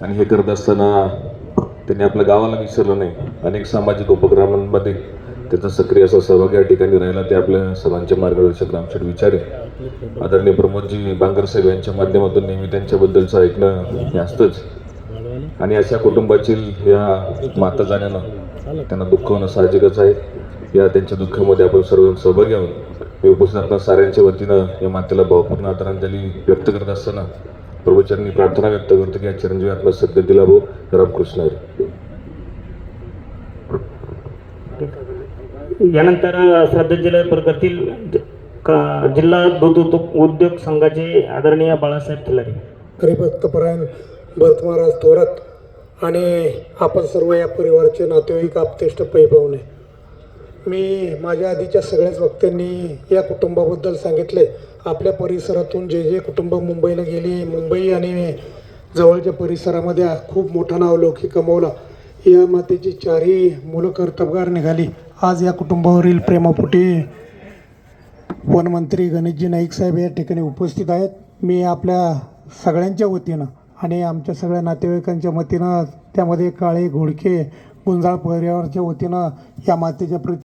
आणि हे करत असताना त्यांनी आपल्या गावाला विसरलं नाही. अनेक सामाजिक उपक्रमांमध्ये त्याचा सक्रिय असा सहभाग या ठिकाणी राहिला. ते आपल्या सर्वांचे मार्गदर्शक रामशेठ विचारे. आदरणीय प्रमोदजी बांगरसाहेब यांच्या माध्यमातून नेहमी त्यांच्याबद्दलचं ऐकणं हे असतंच. आणि अशा कुटुंबाची या माता जाण्यानं त्यांना दुःख होणं साहजिकच आहे. या त्यांच्या दुःखामध्ये आपण सर्व सहभागी आहोत. मी उपस्थित आपल्या साऱ्यांच्या वतीनं या मातेला भावपूर्ण आदरांजली व्यक्त करत असताना प्रभूचरणी प्रार्थना व्यक्त करतो की या चिरंजीवी आत्मा सद्गती लाभो रामकृष्ण. यानंतर श्रद्धांजली प्रगतील क- जिल्हा दूध उद्योग उद्योग संघाचे आदरणीय बाळासाहेब खिलारी हरिभक्तपरायण भरत महाराज थोरात आणि आपण सर्व या परिवाराचे नातेवाईक आपतेष्ट पैभवणे मी माझ्या आधीच्या सगळ्याच वक्त्यांनी या कुटुंबाबद्दल सांगितले. आपल्या परिसरातून जे जे कुटुंब मुंबईला गेली मुंबई आणि जवळच्या परिसरामध्ये खूप मोठा नाव लौकी कमवला. या मातेची चारही मुलं कर्तबगार निघाली. आज या कुटुंबावरील प्रेमापुटी वनमंत्री गणेशजी नाईक साहेब या ठिकाणी उपस्थित आहेत. मी आपल्या सगळ्यांच्या वतीनं आणि आमच्या सगळ्या नातेवाईकांच्या वतीनं त्यामध्ये काळे घोडके गुंजाळ परिवाराच्या वतीनं या मातेच्या प्रति